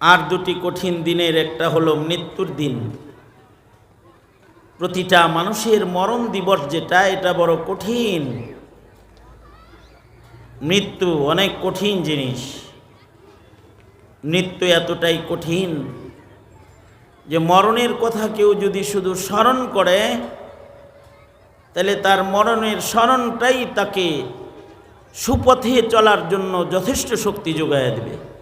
আর দুটি কঠিন দিনের, একটা হলো মৃত্যুর দিন। প্রতিটা মানুষের মরণ দিবস যেটা, এটা বড় কঠিন। মৃত্যু অনেক কঠিন জিনিস। মৃত্যু এতটাই কঠিন যে মরণের কথা কেউ যদি শুধু স্মরণ করে, তাহলে তার মরণের স্মরণটাই তাকে সুপথে চলার জন্য যথেষ্ট শক্তি যোগায় দেবে।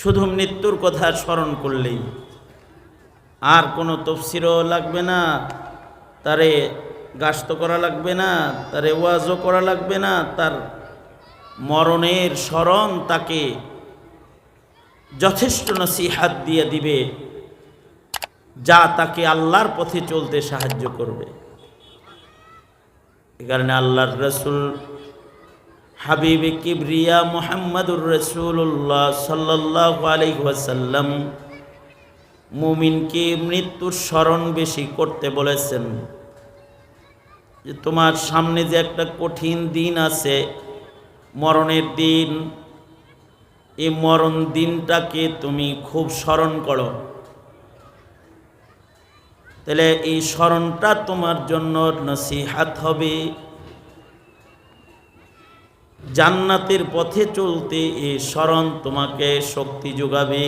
শুধু মৃত্যুর কথা স্মরণ করলেই। আর কোনো তফসিরও লাগবে না, তারে গাস্ত করা লাগবে না, তারে ওয়াজও করা লাগবে না, তার মরণের স্মরণ তাকে যথেষ্ট নসিহাত দিয়ে দিবে, যা তাকে আল্লাহর পথে চলতে সাহায্য করবে। এ কারণে আল্লাহর রসুল হাবিবে কিবরিয়া মোহাম্মদুর রসুল্লাহ সাল্লাহ আলহাসাল্লাম মুমিনকে মৃত্যুর স্মরণ বেশি করতে বলেছেন? যে তোমার সামনে যে একটা কঠিন দিন আছে, মরণের দিন, এই মরণ দিনটাকে তুমি খুব স্মরণ করো। তাহলে এই স্মরণটা তোমার জন্য নসিহাত হবে। জান্নাতের পথে চলতে এ স্মরণ তোমাকে শক্তি যোগাবে।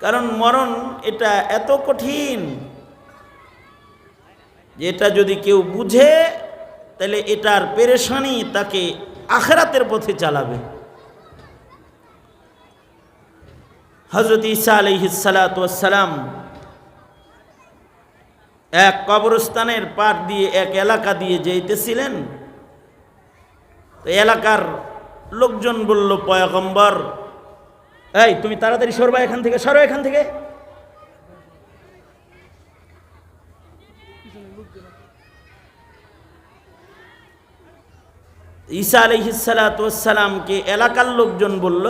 কারণ মরণ এটা এত কঠিন যে এটা যদি কেউ বুঝে, তাহলে এটার পেরেশানি তাকে আখরাতের পথে চালাবে। হজরত ঈসা আলহিসালাম এক কবরস্থানের পার দিয়ে এক এলাকা দিয়ে যেতেছিলেন তো এলাকার লোকজন বলল, পয়গম্বর, এই তুমি তাড়াতাড়ি সরবা এখান থেকে, সরো এখান থেকে। ঈসা আলহিসালামকে এলাকার লোকজন বলল,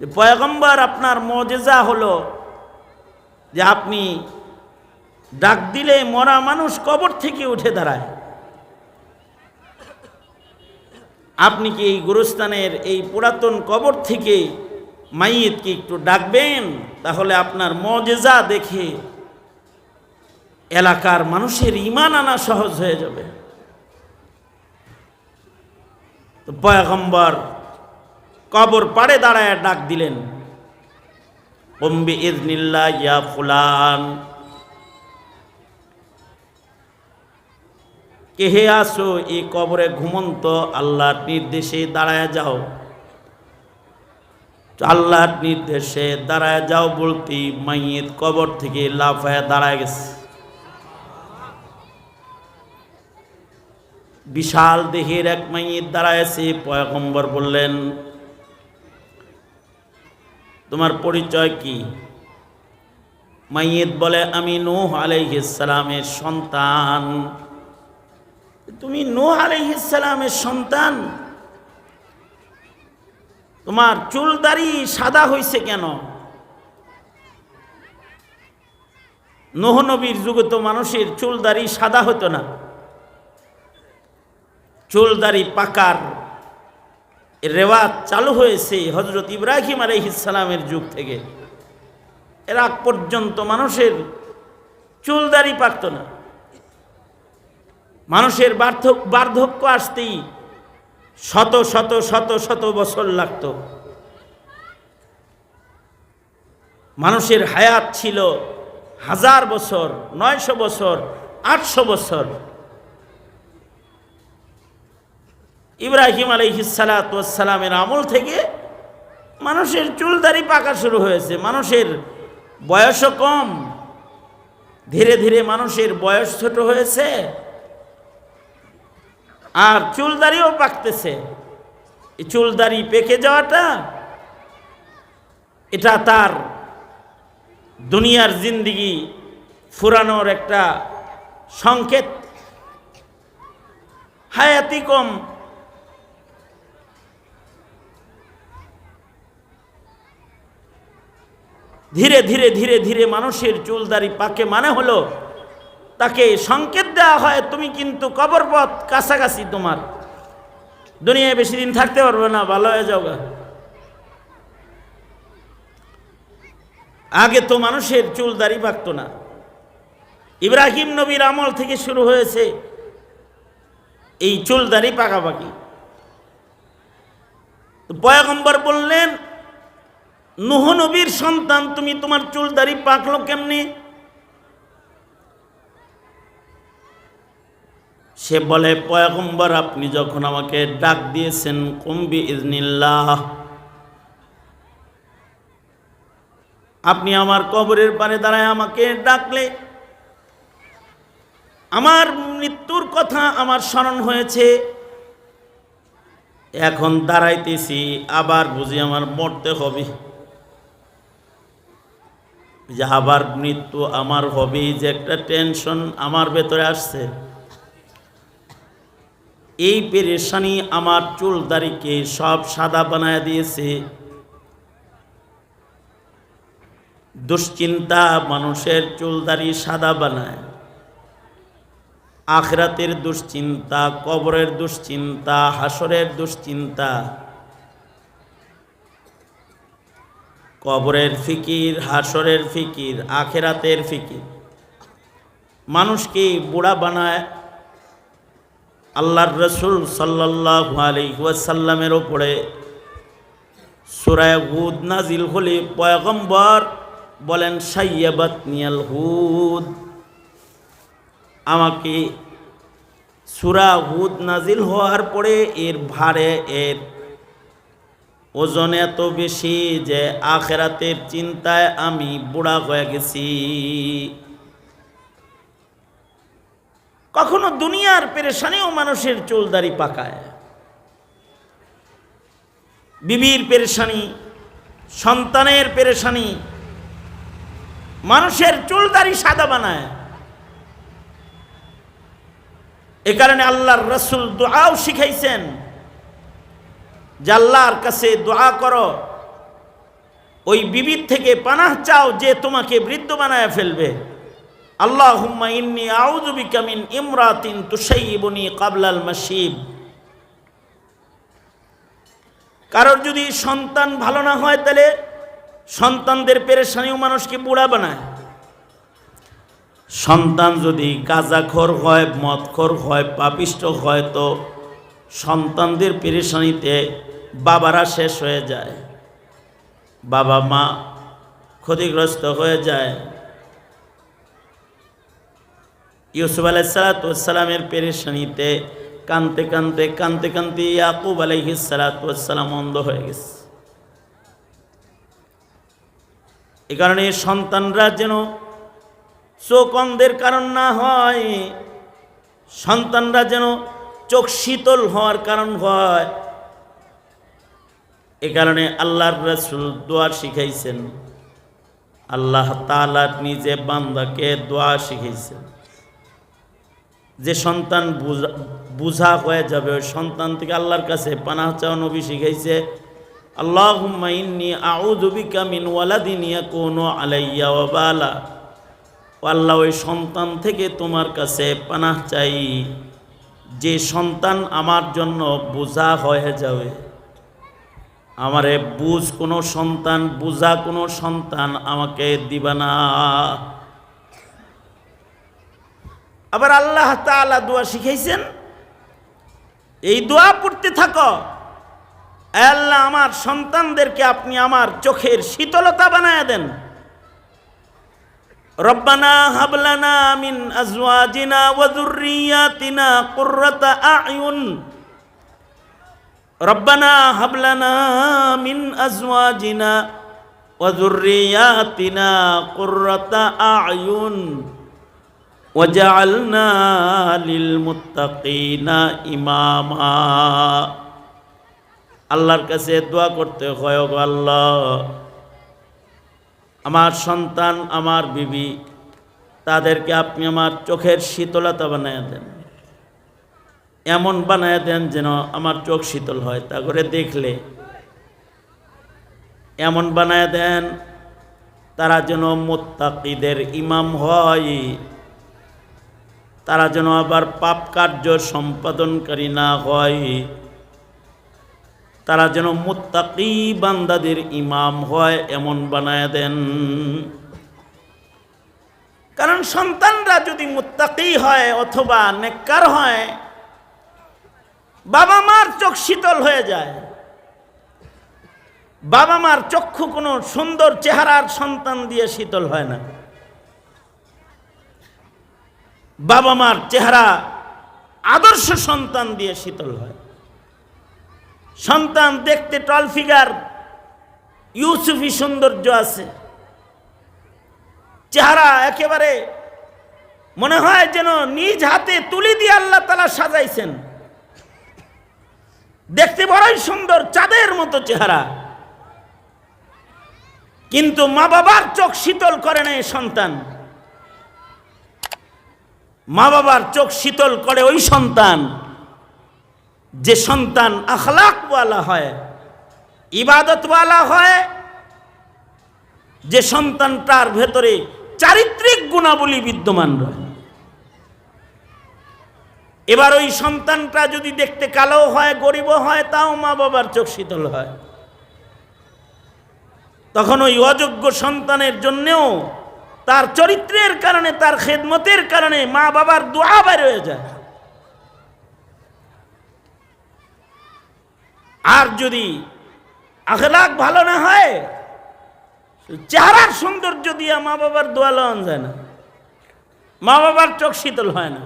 যে পয়গম্বর, আপনার মজেজা হলো যে আপনি ডাক দিলে মরা মানুষ কবর থেকে উঠে দাঁড়ায়। আপনি কি এই গুরুস্থানের এই পুরাতন কবর থেকে মাইয়েতকে একটু ডাকবেন? তাহলে আপনার মজেজা দেখে এলাকার মানুষের ইমান আনা সহজ হয়ে যাবে। তো পয়গম্বর কবর পাড়ে দাঁড়ায় ডাক দিলেন, অম্বি ইজনিল্লা ইয়া ফুলান। কেহে আসো, এই কবরে ঘুমন্ত, আল্লাহর নির্দেশে দাঁড়ায় যাও। আল্লাহর নির্দেশে দাঁড়ায় যাও বলতে মাইয়ের কবর থেকে লাফায় দাঁড়ায় গেছে। বিশাল দেহের এক মাইয়ের দাঁড়ায়ছে পয়গম্বর বললেন, তোমার পরিচয় কি? মাইয়েত বলে, আমি নূহ আলাইহিসালামের সন্তান। তুমি নূহ আলাইহিসালামের সন্তান। তোমার চুল দাড়ি সাদা হয়েছে কেন? নোহ নবীর যুগে তো মানুষের চুল দাড়ি সাদা হতো না। চুল দাড়ি পাকার রেওয়াজ চালু হয়েছে হজরত ইব্রাহিম আলহিসালামের যুগ থেকে। এর আগ পর্যন্ত মানুষের চুল দাড়ি পাকত না। মানুষের বার্ধক্য আসতেই শত শত শত শত বছর লাগত। মানুষের হায়াত ছিল হাজার বছর, নয়শো বছর, আটশো বছর। ইব্রাহিম আলহিসালামের আমল থেকে মানুষের চুলদারি পাকা শুরু হয়েছে। মানুষের বয়সও কম। ধীরে ধীরে মানুষের বয়স ছোট হয়েছে। আর চুলদারিও পাকতেছে। এই চুলদারি পেকে যাওয়াটা, এটা তার দুনিয়ার জিন্দিগি ফুরানোর একটা সংকেত। হায়াতি কম। ধীরে ধীরে ধীরে ধীরে মানুষের চুলদারি পাকে মানে হলো তাকে সংকেত দেওয়া হয়, তুমি কিন্তু কবরপথ কাছাকাছি তোমার। দুনিয়ায় বেশি দিন থাকতে পারবে না, ভালো হয়ে যাও আগে তো মানুষের চুল দাড়ি পাকতো না। ইব্রাহিম নবীর আমল থেকে শুরু হয়েছে এই চুল দাড়ি পাকাপাকি। পয়গম্বর বললেন, নুহ নবীর সন্তান, তুমি তোমার চুল দাড়ি পাকলো কেমনি? সে বলে, পয়গম্বর, আপনি যখন আমাকে ডাক দিয়েছেন কুম্বি ইজনিল্লাহ আপনি আমার কবরের পারে দাঁড়ায় আমাকে ডাকলে, আমার মৃত্যুর কথা আমার স্মরণ হয়েছে। এখন দাঁড়াইতেছি, আবার বুঝি আমার মরতে হবে। যে আবার মৃত্যু আমার হবে যে একটা টেনশন আমার ভেতরে আসছে। এই পেরেশানি আমার চুল দাড়িকে সব সাদা বানায় দিয়েছে। দুশ্চিন্তা মানুষের চুল দাড়ি সাদা বানায়। আখরাতের দুশ্চিন্তা, কবরের দুশ্চিন্তা, হাসরের দুশ্চিন্তা। কবরের ফিকির, হাসরের ফিকির, আখেরাতের ফিকির। মানুষকে বুড়া বানায় আল্লাহর রসুল সাল্লাহ আলহিসাল্লামের ওপরে সুরায় হুদ নাজিল হলে পয়গম্বর বলেন সাইয়াবাত নিয়াল হুদ। আমাকে সুরা হুদ নাজিল হওয়ার পরে এর ভারে, এর ওজন এত বেশি যে আখেরাতের চিন্তায় আমি বুড়া হয়ে গেছি। কখনো দুনিয়ার পেরেশানিও মানুষের চুলদারি পাকায়। বিবির পেরেশানি, সন্তানের পেরেশানি, মানুষের চুলদারি সাদা বানায়। এ কারণে আল্লাহর রসুল দোয়াও শিখাইছেন যে আল্লাহর কাছে দোয়া করো, ওই বিবির থেকে পানাহ চাও যে তোমাকে বৃদ্ধ বানায় ফেলবে। আল্লাহ হুম্মা ইন্নি আউজুবিকা মিন ইমরাতিন তুসাইবনি কাবলাল মাসিব কারোর যদি সন্তান ভালো না হয় তাহলে সন্তানদের পেরেশানিও মানুষকে বুড়া বানায়। সন্তান যদি গাঁজাখোর হয়, মদখোর হয়, পাপিষ্ট হয়, তো সন্তানদের পেরেশানিতে বাবারা শেষ হয়ে যায়। বাবা মা ক্ষতিগ্রস্ত হয়ে যায়। ইউসুফ আলাইসালাতামের পেরেশানিতে কানতে কানতে কানতে কানতে ইয়াকুব আলাইহিসালাতাম অন্ধ হয়ে গেছে। এ কারণে সন্তানরা যেন চোখ অন্ধের কারণ না হয়, সন্তানরা যেন চোখ শীতল হওয়ার কারণ হয়। এ কারণে আল্লাহর রসুল দোয়া শিখাইছেন। আল্লাহ তালা নিজে বান্দাকে দোয়া শিখাইছেন। যে সন্তান বুঝা হয়ে যাবে, ওই সন্তান থেকে আল্লাহর কাছে পানাহ চাও নবী শিখাইছে আল্লাহ ইন্নি আউযুবিকা মিন ওয়ালাদিন ইয়াকুনু আলাইয়া ওয়াবালা আল্লাহ, ওই সন্তান থেকে তোমার কাছে পানাহ চাই। যে সন্তান আমার জন্য বোঝা হয়ে যাবে। আমারে বুঝ কোনো সন্তান, বুঝা কোনো সন্তান আমাকে দিবা না। আবার আল্লাহ তাআলা দোয়া শিখাইছেন, এই দোয়া পড়তে থাকো। আল্লাহ, আমার সন্তানদেরকে আপনি আমার চোখের শীতলতা বানায় দেন। রব্বানা হাবলানা মিন আজওয়াজিনা ওয়া যুররিয়াতিনা কুররাতা আয়ুন। রব্বানা হাবলানা মিন আজওয়াজিনা ওয়া যুররিয়াতিনা কুররাতা আয়ুন। ওয়াজআলনা লিল মুত্তাকিনা ইমামা আল্লাহর কাছে দোয়া করতে হয় গো আল্লাহ। আমার সন্তান, আমার বিবি, তাদেরকে আপনি আমার চোখের শীতলতা বানায় দেন। এমন বানায় দেন যেন আমার চোখ শীতল হয়, তা করে দেখলে। এমন বানায় দেন, তারা যেন মোত্তাকিদের ইমাম হয়। তারা যেন আবার পাপ কার্য সম্পাদনকারী না হয়। তারা যেন মুত্তাকি বান্দাদের ইমাম হয় এমন বানায় দেন। কারণ সন্তানরা যদি মুত্তাকি হয় অথবা নেককার হয়, বাবা মার চোখ শীতল হয়ে যায়। বাবা মার চক্ষু কোনো সুন্দর চেহারার সন্তান দিয়ে শীতল হয় না। বাবা মার চেহারা আদর্শ সন্তান দিয়ে শীতল হয়। সন্তান দেখতে টল ফিগার ইউসুফি সৌন্দর্য আছে। চেহারা একেবারে মনে হয় যেন নিজ হাতে তুলি দিয়ে আল্লাহ তালা সাজাইছেন। দেখতে বড়ই সুন্দর, চাঁদের মতো চেহারা। কিন্তু মা বাবার চোখ শীতল করে না এই সন্তান। মা বাবার চোখ শীতল করে ওই সন্তান, যে সন্তান আখলাকওয়ালা হয়, ইবাদতওয়ালা হয়, যে সন্তানটার ভেতরে চারিত্রিক গুণাবলী বিদ্যমান রয়। এবার ওই সন্তানটা যদি দেখতে কালো হয়, গরিব হয়, তাও মা বাবার চোখ শীতল হয়। তখন ওই অযোগ্য সন্তানের জন্যেও তার চরিত্রের কারণে, তার খেদমতের কারণে মা বাবার দোয়া বের হয়ে যায়। আর যদি আখলাক ভালো না হয়, চেহারার সৌন্দর্য দিয়ে মা বাবার দোয়া লওয়ান যায় না। মা বাবার চোখ শীতল হয় না।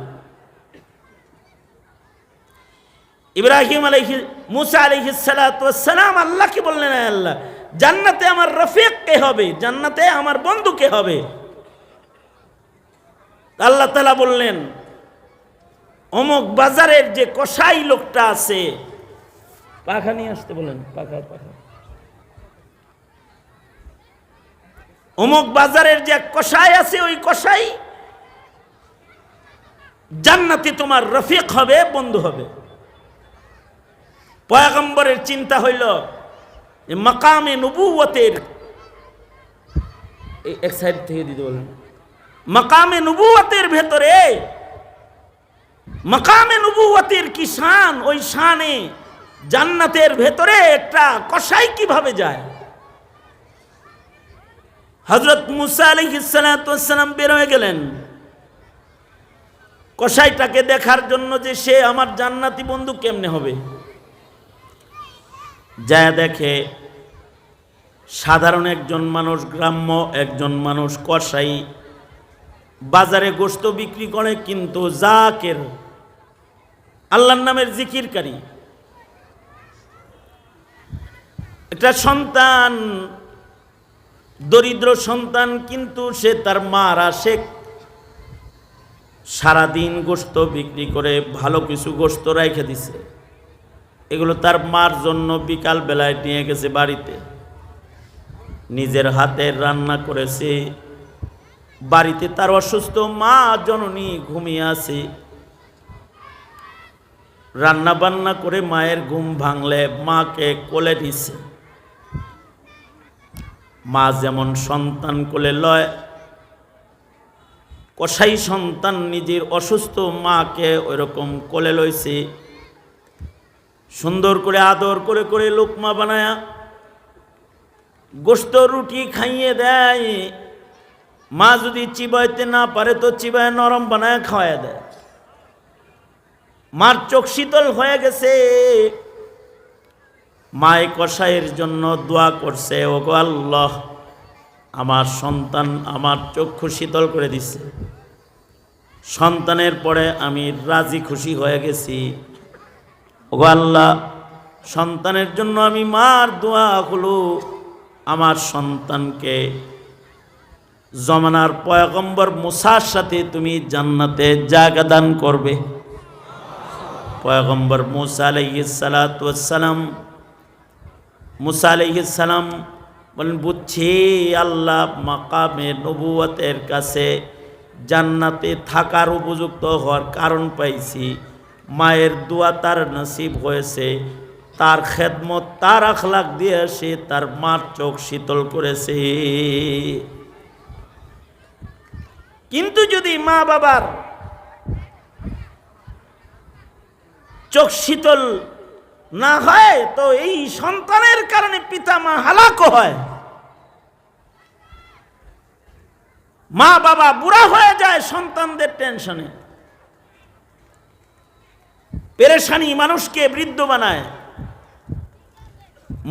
ইব্রাহিম আলহি মুসা আলহি সালাম আল্লাহকে বললেন "আয় আল্লাহ, জান্নাতে আমার রফিক কে হবে? জান্নাতে আমার বন্ধু কে হবে? আল্লাহ তালা বললেন, অমুক বাজারের যে কসাই লোকটা আছে, পাখা নিয়ে আসতে বলেন, পাখা পাখা। অমুক বাজারের যে কসাই আছে, ওই কসাই জান্নাতে তোমার রফিক হবে, বন্ধু হবে। পয়াগম্বরের চিন্তা হইল যে মাকামে নবুয়তের এক সাইড থেকে দিতে বলেন। মাকামে নবুয়তের ভেতরে। মাকামে নবুয়তের কি শান? ওই শানে জান্নাতের ভেতরে একটা কসাই কীভাবে যায়? হজরত মুসা আলহিসাম বের হয়ে গেলেন। কসাইটাকে দেখার জন্য যে সে আমার জান্নাতি বন্ধু কেমনে হবে? যা দেখে সাধারণ একজন মানুষ, গ্রাম্য একজন মানুষ, কসাই বাজারে গোস্ত বিক্রি করে, কিন্তু জাকের আল্লাহর নামের জিকিরকারী। একটা সন্তান, দরিদ্র সন্তান, কিন্তু সে তার মারা সে সারাদিন গোস্ত বিক্রি করে, ভালো কিছু গোস্ত রেখে দিছে। এগুলো তার মার জন্য বিকাল বেলায় নিয়ে গেছে বাড়িতে। নিজের হাতে রান্না করেছে। বাড়িতে তার অসুস্থ মা জননী ঘুমিয়ে আছে। রান্না বান্না করে মায়ের ঘুম ভাঙলে মাকে কোলে দিছে। মা যেমন সন্তান কোলে লয়, কসাই সন্তান নিজের অসুস্থ মাকে ওইরকম কোলে লইছে। সুন্দর করে আদর করে করে লোকমা বানায়া গোস্ত রুটি খাইয়ে দেয় মা যদি চিবাইতে না পারে তো চিবায় নরম বানায় খাওয়ায় দেয়। মার চোখ শীতল হয়ে গেছে। মায় কষাইয়ের জন্য দোয়া করছে ও গো আল্লাহ, আমার সন্তান আমার চক্ষু শীতল করে দিছে। সন্তানের পরে আমি রাজি খুশি হয়ে গেছি। ও গো আল্লাহ, সন্তানের জন্য আমি মার দোয়া হলো আমার সন্তানকে জমানার পয়গম্বর মুসার সাথে তুমি জান্নাতে জায়গা দান করবে। পয়গম্বর মুসা আলাইসালাম মুসা আলাইসালাম বলেন, বুঝছি, আল্লাহ মাকামে নবুয়তের কাছে জান্নাতে থাকার উপযুক্ত হওয়ার কারণ পাইছি। মায়ের দোয়া তার নসিব হয়েছে। তার খেদমত, তার আখলাক দিয়ে সে তার মার চোখ শীতল করেছে। কিন্তু যদি মা বাবার চোখ শীতল না হয়, তো এই সন্তানের কারণে পিতা মা হালাক হয়। মা বাবা বুড়া হয়ে যায় সন্তানদের টেনশনে। পেরেশানি মানুষকে বৃদ্ধ বানায়।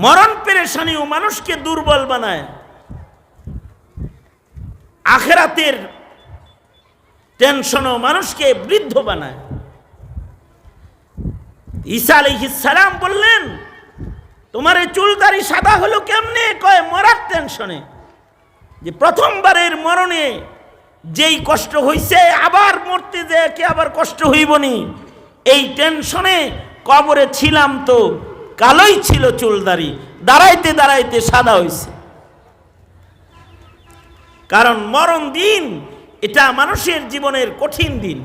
মরণ পেরেশানিও মানুষকে দুর্বল বানায়। আখেরাতের টেনশনও মানুষকে বৃদ্ধ বানায়। ঈসা আলাইহিস সালাম বললেন, তোমার এই চুলদারি সাদা হলো কেমনে? কয়, মরার টেনশনে। যে প্রথমবারের মরণে যেই কষ্ট হইছে, আবার মরতে যে কি আবার কষ্ট হইবনি, এই টেনশনে কবরে ছিলাম তো, কালোই ছিল চুলদারি, দাঁড়াইতে দাঁড়াইতে সাদা হইছে। কারণ মরণ দিন এটা মানুষের জীবনের কঠিন দিন।